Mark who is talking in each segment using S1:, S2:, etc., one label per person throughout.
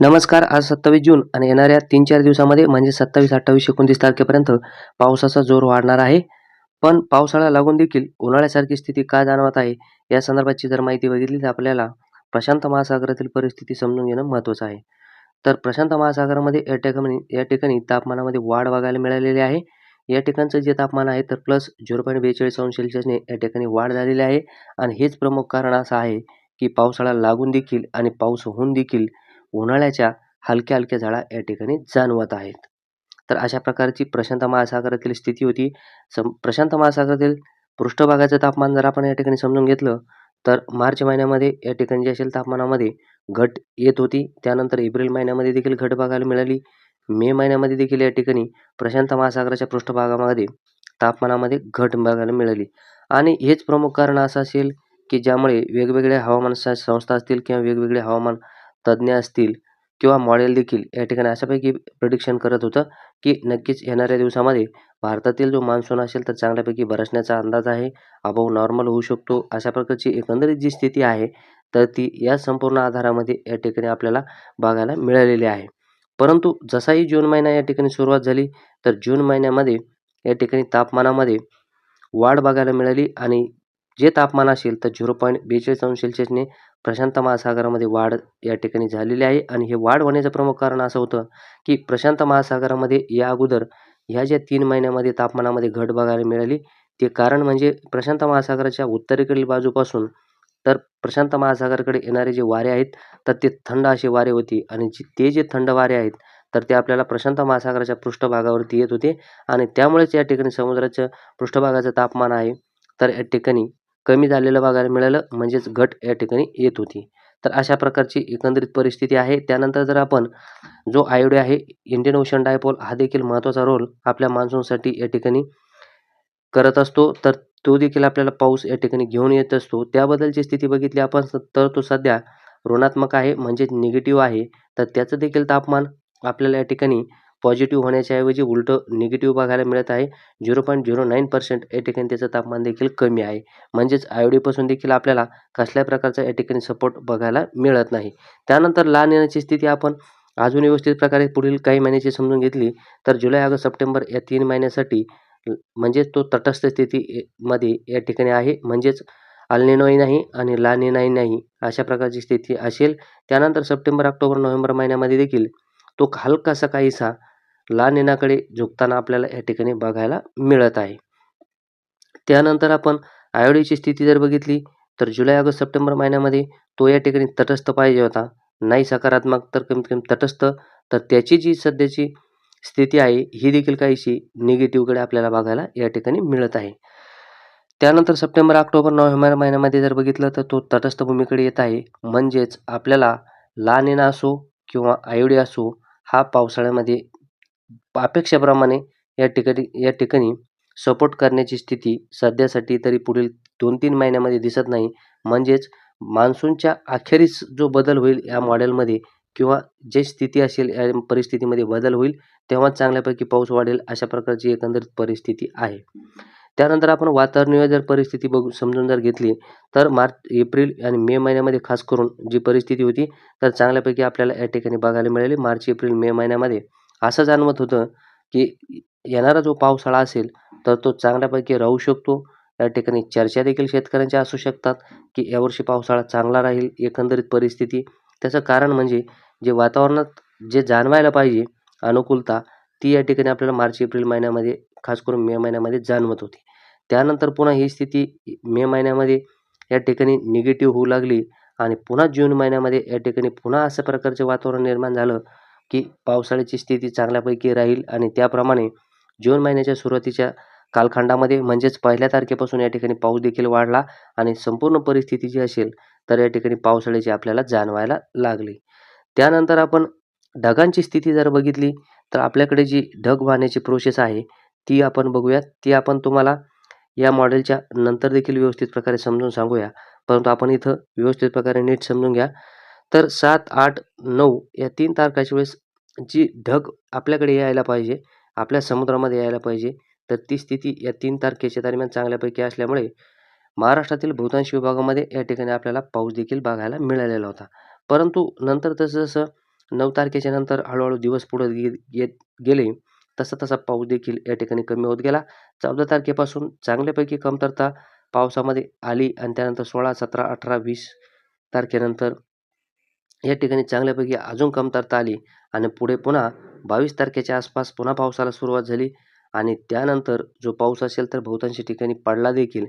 S1: नमस्कार आज सत्तावीस जून आणि येणाऱ्या तीन चार दिवसामध्ये म्हणजे सत्तावीस अठ्ठावीस एकोणतीस तारखेपर्यंत पावसाचा जोर वाढणार आहे. पण पावसाळा लागून देखील उन्हाळ्यासारखी स्थिती का जाणवत आहे या संदर्भाची जर माहिती बघितली तर आपल्याला प्रशांत महासागरातील परिस्थिती समजून घेणं महत्त्वाचं आहे. तर प्रशांत महासागरामध्ये या ठिकाणी या ठिकाणी तापमानामध्ये वाढ बघायला मिळालेली आहे. या ठिकाणचं जे तापमान आहे तर प्लस झिरो पॉईंट बेचाळीस अंश सेल्सिअसने या ठिकाणी वाढ झालेली आहे. आणि हेच प्रमुख कारण असं आहे की पावसाळा लागून देखील आणि पाऊस होऊन देखील उन्हाळ्याच्या हलक्या हलक्या झाडा या ठिकाणी जाणवत आहेत. तर अशा प्रकारची प्रशांत महासागरातील स्थिती होती. सम प्रशांत महासागरातील पृष्ठभागाचं तापमान जर आपण या ठिकाणी समजून घेतलं तर मार्च महिन्यामध्ये या ठिकाणी जे असेल तापमानामध्ये घट येत होती. त्यानंतर एप्रिल महिन्यामध्ये देखील घट बघायला मिळाली. मे महिन्यामध्ये देखील या ठिकाणी प्रशांत महासागराच्या पृष्ठभागामध्ये तापमानामध्ये घट बघायला मिळाली. आणि हेच प्रमुख कारण असं असेल की ज्यामुळे वेगवेगळ्या हवामान संस्था असतील किंवा वेगवेगळे हवामान तज्ज्ञ असतील किंवा मॉडेल देखील या ठिकाणी अशापैकी प्रिडिक्शन करत होतं की नक्कीच येणाऱ्या दिवसामध्ये भारतातील जो मान्सून असेल तर चांगल्यापैकी बरसण्याचा अंदाज आहे. अभाव नॉर्मल होऊ शकतो अशा प्रकारची एकंदरीत जी स्थिती आहे तर ती या संपूर्ण आधारामध्ये या ठिकाणी आपल्याला बघायला मिळालेली आहे. परंतु जसाही जून महिना या ठिकाणी सुरुवात झाली तर जून महिन्यामध्ये या ठिकाणी तापमानामध्ये वाढ बघायला मिळाली आणि जे तापमान असेल तर झिरो पॉईंट बेचाळीस अंश सेल्सिअसने प्रशांत महासागरामध्ये वाढ या ठिकाणी झालेली आहे. आणि हे वाढ होण्याचं प्रमुख कारण असं होतं की प्रशांत महासागरामध्ये या अगोदर ह्या ज्या तीन महिन्यामध्ये तापमानामध्ये घट बघायला मिळाली ते कारण म्हणजे प्रशांत महासागराच्या उत्तरेकडील बाजूपासून तर प्रशांत महासागराकडे येणारे जे वारे आहेत तर ते थंड असे वारे होते. आणि जे ते जे थंड वारे आहेत तर ते आपल्याला प्रशांत महासागराच्या पृष्ठभागावरती येत होते. आणि त्यामुळेच या ठिकाणी समुद्राचं पृष्ठभागाचं तापमान आहे. तर या ठिकाणी कमी झालेलं बघायला मिळालं म्हणजेच घट या ठिकाणी येत होती. तर अशा प्रकारची एकंदरीत परिस्थिती आहे. त्यानंतर जर आपण जो आयोडे आहे इंडियन ओशन डायपोल हा देखील महत्त्वाचा रोल आपल्या मान्सूनसाठी या ठिकाणी करत असतो. तर तो देखील आपल्याला पाऊस या ठिकाणी घेऊन येत असतो. त्याबद्दलची स्थिती बघितली आपण तर तो सध्या ऋणात्मक आहे म्हणजेच निगेटिव्ह आहे. तर त्याचं देखील तापमान आपल्याला या ठिकाणी पॉझिटिव्ह होण्याच्या ऐवजी उलटं निगेटिव्ह बघायला मिळत आहे. Zero point zero nine percent या ठिकाणी त्याचं तापमान देखील कमी आहे. म्हणजेच आयोडीपासून देखील आपल्याला कसल्या प्रकारचा या ठिकाणी सपोर्ट बघायला मिळत नाही. त्यानंतर लहान येण्याची स्थिती आपण अजून व्यवस्थित प्रकारे पुढील काही महिन्याची समजून घेतली तर जुलै ऑगस्ट सप्टेंबर या तीन महिन्यासाठी म्हणजे म्हणजेच तो तटस्थ स्थिती ए- मध्ये या ठिकाणी आहे. म्हणजेच अल्निनोही नाही आणि लानिनाही नाही अशा प्रकारची स्थिती असेल. त्यानंतर सप्टेंबर ऑक्टोबर नोव्हेंबर महिन्यामध्ये देखील तो हलकासा काहीसा लानिनाकडे झुकताना आपल्याला या ठिकाणी बघायला मिळत आहे. त्यानंतर आपण आयोडीची स्थिती जर बघितली तर जुलै ऑगस्ट सप्टेंबर महिन्यामध्ये तो या ठिकाणी तटस्थ पाहिजे होता. नाही सकारात्मक तर कमीत कमी तटस्थ. तर त्याची जी सध्याची स्थिती आहे ही देखील काहीशी निगेटिव्हकडे आपल्याला बघायला या ठिकाणी मिळत आहे. त्यानंतर सप्टेंबर ऑक्टोबर नोव्हेंबर महिन्यामध्ये जर बघितलं तर तो तटस्थ भूमीकडे येत आहे. म्हणजेच आपल्याला लानिना असो किंवा आयोडी असो हा पावसाळ्यामध्ये अपेक्षेप्रमाणे या ठिकाणी या ठिकाणी सपोर्ट करण्याची स्थिती सध्यासाठी तरी पुढील दोन तीन महिन्यामध्ये दिसत नाही. म्हणजेच मान्सूनच्या अखेरीस जो बदल होईल या मॉडेलमध्ये किंवा जे स्थिती असेल या परिस्थितीमध्ये बदल होईल तेव्हा चांगल्यापैकी पाऊस वाढेल अशा प्रकारची एकंदरीत परिस्थिती आहे. त्यानंतर आपण वातावरणीय जर परिस्थिती बघू समजून जर घेतली तर मार्च एप्रिल आणि मे महिन्यामध्ये खास करून जी परिस्थिती होती तर चांगल्यापैकी आपल्याला या ठिकाणी बघायला मिळाली. मार्च एप्रिल मे महिन्यामध्ये असं जाणवत होतं की येणारा जो पावसाळा असेल तर तो चांगल्यापैकी राहू शकतो. या ठिकाणी चर्चा देखील शेतकऱ्यांच्या असू शकतात की यावर्षी पावसाळा चांगला राहील एकंदरीत परिस्थिती. त्याचं कारण म्हणजे जे वातावरणात जे जाणवायला पाहिजे अनुकूलता ती या ठिकाणी आपल्याला मार्च एप्रिल महिन्यामध्ये खास करून मे महिन्यामध्ये जाणवत होती. त्यानंतर पुन्हा ही स्थिती मे महिन्यामध्ये या ठिकाणी निगेटिव्ह होऊ लागली आणि पुन्हा जून महिन्यामध्ये या ठिकाणी पुन्हा अशा प्रकारचे वातावरण निर्माण झालं. की पावसाळ्याची स्थिती चांगल्यापैकी राहील आणि त्याप्रमाणे जून महिन्याच्या सुरुवातीच्या कालखंडामध्ये म्हणजेच पहिल्या तारखेपासून या ठिकाणी पाऊस देखील वाढला आणि संपूर्ण परिस्थिती जी असेल तर या ठिकाणी पावसाळ्याची आपल्याला जाणवायला लागली. त्यानंतर आपण ढगांची स्थिती जर बघितली तर आपल्याकडे जी ढग वाहण्याची प्रोसेस आहे ती आपण बघूया ती आपण तुम्हाला या मॉडेलच्या नंतर देखील व्यवस्थित प्रकारे समजून सांगूया. परंतु आपण इथं व्यवस्थित प्रकारे नीट समजून घ्या. तर सात आठ नऊ या तीन तारखाच्या वेळेस जी ढग आपल्याकडे यायला पाहिजे आपल्या समुद्रामध्ये यायला पाहिजे तर ती स्थिती या तीन तारखेच्या दरम्यान चांगल्यापैकी असल्यामुळे महाराष्ट्रातील बहुतांश विभागामध्ये या ठिकाणी आपल्याला पाऊस देखील बघायला मिळालेला होता. परंतु नंतर जसं जसं नऊ तारखेच्या नंतर हळूहळू दिवस पुढे येत गेले तसा तसा पाऊस देखील या ठिकाणी कमी होत गेला. चौदा तारखेपासून चांगल्यापैकी कमतरता पावसामध्ये आली आणि त्यानंतर सोळा सतरा अठरा वीस तारखेनंतर या ठिकाणी चांगल्यापैकी अजून कमतरता आली आणि पुढे पुन्हा बावीस तारखेच्या आसपास पुन्हा पावसाला सुरुवात झाली आणि त्यानंतर जो पाऊस असेल तर बहुतांशी ठिकाणी पडला देखील.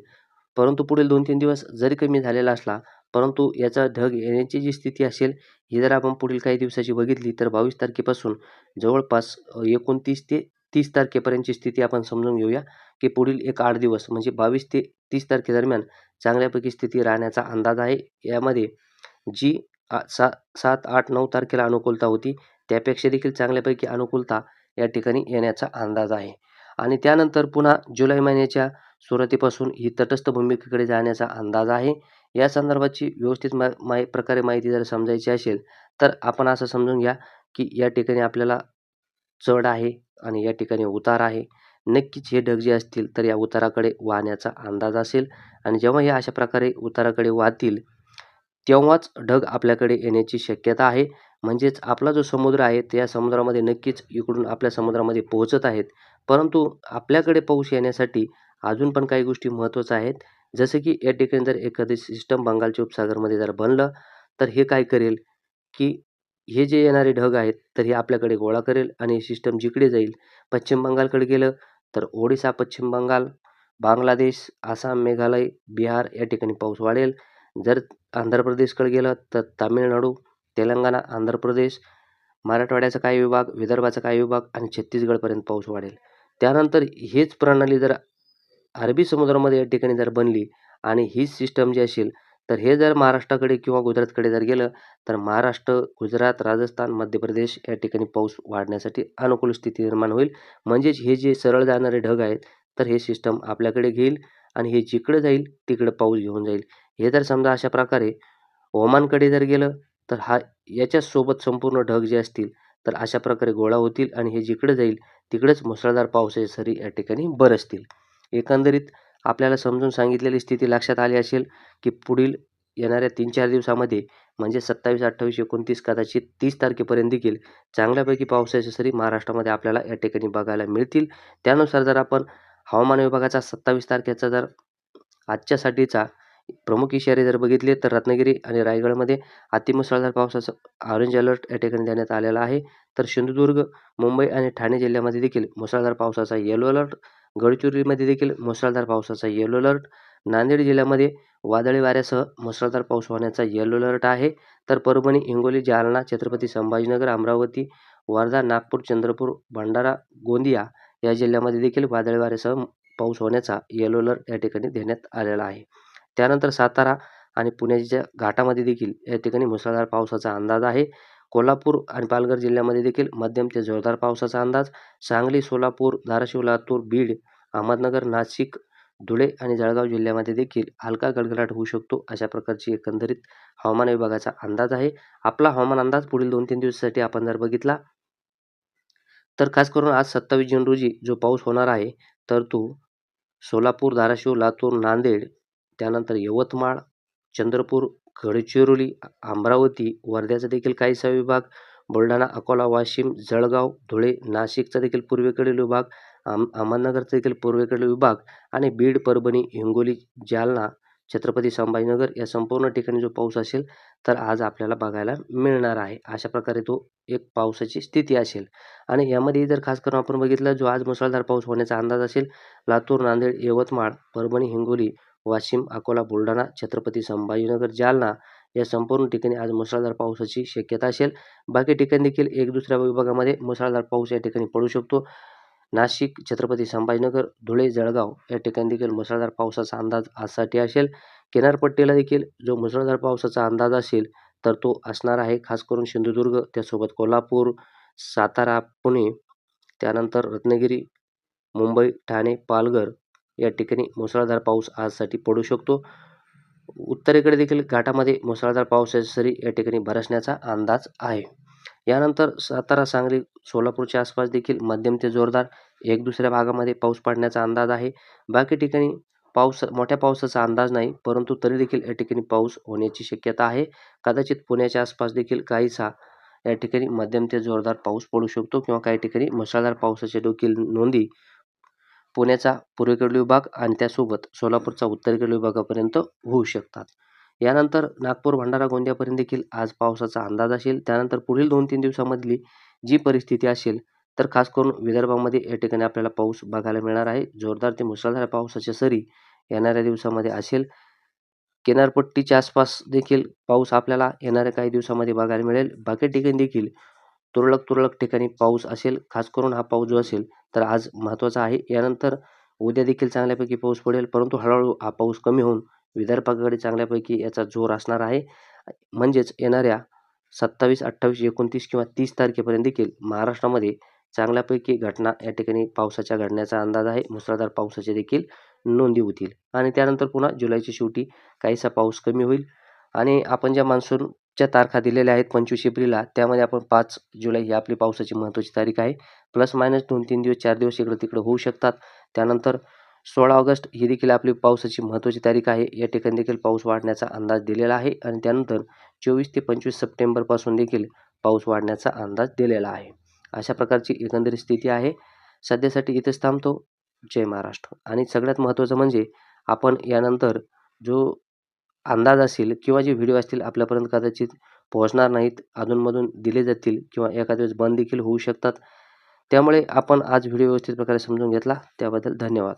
S1: परंतु पुढील दोन तीन दिवस जरी कमी झालेला असला परंतु याचा ढग येण्याची जी स्थिती असेल ही जर आपण पुढील काही दिवसाची बघितली तर बावीस तारखेपासून जवळपास एकोणतीस ते तीस तारखेपर्यंतची स्थिती आपण समजून घेऊया की पुढील एक आठ दिवस म्हणजे बावीस ते तीस तारखेदरम्यान चांगल्यापैकी स्थिती राहण्याचा अंदाज आहे. यामध्ये जी सा सात आठ नऊ तारखेला अनुकूलता होती. त्यापेक्षा देखील चांगल्यापैकी अनुकूलता या ठिकाणी येण्याचा अंदाज आहे. आणि त्यानंतर पुन्हा जुलै महिन्याच्या सुरुवातीपासून ही तटस्थ भूमिकेकडे जाण्याचा अंदाज आहे. या संदर्भाची व्यवस्थित मा माही प्रकारे माहिती जर समजायची असेल तर आपण असं समजून घ्या की या ठिकाणी आपल्याला चढ आहे आणि या ठिकाणी उतार आहे. नक्कीच हे ढग जे असतील तर या उताराकडे वाहण्याचा अंदाज असेल. आणि जेव्हा हे अशा प्रकारे उताराकडे वाहतील तेव्हाच ढग आपल्याकडे येण्याची शक्यता आहे. म्हणजेच आपला जो समुद्र आहे त्या समुद्रामध्ये नक्कीच इकडून आपल्या समुद्रामध्ये पोहोचत आहेत. परंतु आपल्याकडे पाऊस येण्यासाठी अजून पण काही गोष्टी महत्त्वाच्या आहेत. जसं की या ठिकाणी जर एखादी सिस्टम बंगालच्या उपसागरमध्ये जर बनलं तर हे काय करेल की हे जे येणारे ढग आहेत तर हे आपल्याकडे गोळा करेल आणि सिस्टम जिकडे जाईल पश्चिम बंगालकडे गेलं तर ओडिसा पश्चिम बंगाल बांगलादेश आसाम मेघालय बिहार या ठिकाणी पाऊस वाढेल. जर आंध्र प्रदेशकडे गेलं तर तामिळनाडू तेलंगणा आंध्र प्रदेश मराठवाड्याचा काही विभाग विदर्भाचा काही विभाग आणि छत्तीसगडपर्यंत पाऊस वाढेल. त्यानंतर हीच प्रणाली जर अरबी समुद्रामध्ये या ठिकाणी जर बनली आणि हीच सिस्टम जी असेल तर हे जर महाराष्ट्राकडे किंवा गुजरातकडे जर गेलं तर महाराष्ट्र गुजरात राजस्थान मध्य प्रदेश या ठिकाणी पाऊस वाढण्यासाठी अनुकूल स्थिती निर्माण होईल. म्हणजेच हे जे सरळ जाणारे ढग आहेत तर हे सिस्टम आपल्याकडे घेईल आणि हे जिकडं जाईल तिकडं पाऊस घेऊन जाईल. हे जर समजा अशा प्रकारे ओमानकडे जर गेलं तर हा याच्यासोबत संपूर्ण ढग जे असतील तर अशा प्रकारे गोळा होतील आणि हे जिकडं जाईल तिकडेच मुसळधार पावसाचे सरी या ठिकाणी बरसतील. एकंदरीत आपल्याला समजून सांगितलेली स्थिती लक्षात आली असेल की पुढील येणाऱ्या तीन चार दिवसामध्ये म्हणजे सत्तावीस अठ्ठावीस एकोणतीस कदाचित तीस तारखेपर्यंत देखील चांगल्यापैकी पावसाच्या सरी महाराष्ट्रामध्ये आपल्याला या ठिकाणी बघायला मिळतील. त्यानुसार जर आपण हवामान विभागाचा सत्तावीस तारखेचा जर आजच्यासाठीचा प्रमुख इशारे जर बघितले तर रत्नागिरी आणि रायगडमध्ये अतिमुसळधार पावसाचं ऑरेंज अलर्ट या ठिकाणी देण्यात आलेला आहे. तर सिंधुदुर्ग मुंबई आणि ठाणे जिल्ह्यामध्ये देखील मुसळधार पावसाचा येलो अलर्ट गडचिरोलीमध्ये देखील मुसळधार पावसाचा येलो अलर्ट नांदेड जिल्ह्यामध्ये वादळी वाऱ्यासह मुसळधार पाऊस होण्याचा येलो अलर्ट आहे. तर परभणी हिंगोली जालना छत्रपती संभाजीनगर अमरावती वर्धा नागपूर चंद्रपूर भंडारा गोंदिया या जिल्ह्यामध्ये देखील वादळी वाऱ्यासह पाऊस होण्याचा येलो अलर्ट या ठिकाणी देण्यात आलेला आहे. त्यानंतर सातारा आणि पुण्याच्या घाटामध्ये देखील या ठिकाणी मुसळधार पावसाचा अंदाज आहे. कोल्हापूर आणि पालघर जिल्ह्यामध्ये देखील मध्यम ते जोरदार पावसाचा अंदाज. सांगली सोलापूर धाराशिव लातूर बीड अहमदनगर नाशिक धुळे आणि जळगाव जिल्ह्यामध्ये देखील हलका गडगडाट होऊ शकतो अशा प्रकारची एकंदरीत हवामान विभागाचा अंदाज आहे. आपला हवामान अंदाज पुढील दोन तीन दिवसासाठी आपण जर बघितला तर खास करून आज सत्तावीस जून रोजी जो पाऊस होणार आहे तर तो सोलापूर धाराशिव लातूर नांदेड त्यानंतर यवतमाळ चंद्रपूर गडचिरोली अमरावती वर्ध्याचा देखील काहीसा विभाग बुलढाणा अकोला वाशिम जळगाव धुळे नाशिकचा देखील पूर्वेकडील विभाग आम अहमदनगरचा देखील पूर्वेकडील विभाग आणि बीड परभणी हिंगोली जालना छत्रपती संभाजीनगर या संपूर्ण ठिकाणी जो पाऊस असेल तर आज आपल्याला बघायला मिळणार आहे. अशा प्रकारे तो एक पावसाची स्थिती असेल. आणि यामध्ये जर खास करून आपण बघितलं जो आज मुसळधार पाऊस होण्याचा अंदाज असेल लातूर नांदेड यवतमाळ परभणी हिंगोली वाशिम अकोला बुलढाणा छत्रपती संभाजीनगर जालना या संपूर्ण ठिकाणी आज मुसळधार पावसाची शक्यता असेल. बाकी ठिकाणी देखील एक दुसऱ्या विभागामध्ये मुसळधार पाऊस या ठिकाणी पडू शकतो. नाशिक छत्रपती संभाजीनगर धुळे जळगाव या ठिकाणी देखील मुसळधार पावसाचा अंदाज आजसाठी असेल. किनारपट्टीला देखील जो मुसळधार पावसाचा अंदाज असेल तर तो असणार आहे. खास करून सिंधुदुर्ग त्यासोबत कोल्हापूर सातारा पुणे त्यानंतर रत्नागिरी मुंबई ठाणे पालघर या ठिकाणी मुसळधार पाऊस आजसाठी पडू शकतो. उत्तरेकडे देखील घाटामध्ये मुसळधार पावसाची सरी या ठिकाणी बरसण्याचा अंदाज आहे. यानंतर सातारा सांगली सोलापूरच्या आसपास देखील मध्यम ते जोरदार एक दुसऱ्या भागामध्ये पाऊस पडण्याचा अंदाज आहे. बाकी ठिकाणी पाऊस मोठ्या पावसाचा अंदाज नाही परंतु तरी देखील या ठिकाणी पाऊस होण्याची शक्यता आहे. कदाचित पुण्याच्या आसपास देखील काहीसा या ठिकाणी मध्यम ते जोरदार पाऊस पडू शकतो किंवा काही ठिकाणी मुसळधार पावसाच्या देखील नोंदी पुण्याचा पूर्वेकडील विभाग आणि त्यासोबत सोलापूरचा उत्तरेकडील विभागापर्यंत होऊ शकतात. यानंतर नागपूर भंडारा गोंदियापर्यंत देखील आज पावसाचा अंदाज असेल. त्यानंतर पुढील दोन तीन दिवसामधली जी परिस्थिती असेल तर खास करून विदर्भामध्ये या ठिकाणी आपल्याला पाऊस बघायला मिळणार आहे. जोरदार ते मुसळधार पावसाच्या सरी येणाऱ्या दिवसामध्ये असेल. किनारपट्टीच्या आसपास देखील पाऊस आपल्याला येणाऱ्या काही दिवसामध्ये बघायला मिळेल. बाकी ठिकाणी देखील तुरळक तुरळक ठिकाणी पाऊस असेल. खास करून हा पाऊस जो असेल तर आज महत्त्वाचा आहे. यानंतर उद्या देखील चांगल्यापैकी पाऊस पडेल परंतु हळूहळू हा पाऊस कमी होऊन विदर्भाकडे चांगल्यापैकी याचा जोर असणार आहे. म्हणजेच येणाऱ्या सत्तावीस अठ्ठावीस एकोणतीस किंवा तीस तारखेपर्यंत देखील महाराष्ट्रामध्ये चांगल्यापैकी घटना या ठिकाणी पावसाच्या घडण्याचा अंदाज आहे. मुसळधार पावसाचे देखील नोंदी होतील. आणि त्यानंतर पुन्हा जुलैच्या शेवटी काहीसा पाऊस कमी होईल. आणि आपण ज्या मान्सून ज्या तारखा दिलेल्या आहेत पंचवीस एप्रिलला. त्यामध्ये आपण पाच जुलै ही आपली पावसाची महत्त्वाची तारीख आहे. प्लस मायनस दोन तीन दिवस चार दिवस इकडं तिकडं होऊ शकतात. त्यानंतर सोळा ऑगस्ट ही देखील आपली पावसाची महत्त्वाची तारीख आहे. या ठिकाणी देखील पाऊस वाढण्याचा अंदाज दिलेला आहे आणि त्यानंतर चोवीस ते पंचवीस सप्टेंबरपासून देखील पाऊस वाढण्याचा अंदाज दिलेला आहे. अशा प्रकारची एकंदरीत स्थिती आहे. सध्यासाठी इथेच थांबतो. जय महाराष्ट्र. आणि सगळ्यात महत्त्वाचं म्हणजे आपण यानंतर जो अंदाज असेल किंवा जे व्हिडिओ असतील आपल्यापर्यंत कदाचित पोहोचणार नाहीत अधूनमधून दिले जातील किंवा एखाद्या वेळेस बंद देखील होऊ शकतात. त्यामुळे आपण आज व्हिडिओ व्यवस्थित प्रकारे समजून घेतला. त्याबद्दल धन्यवाद.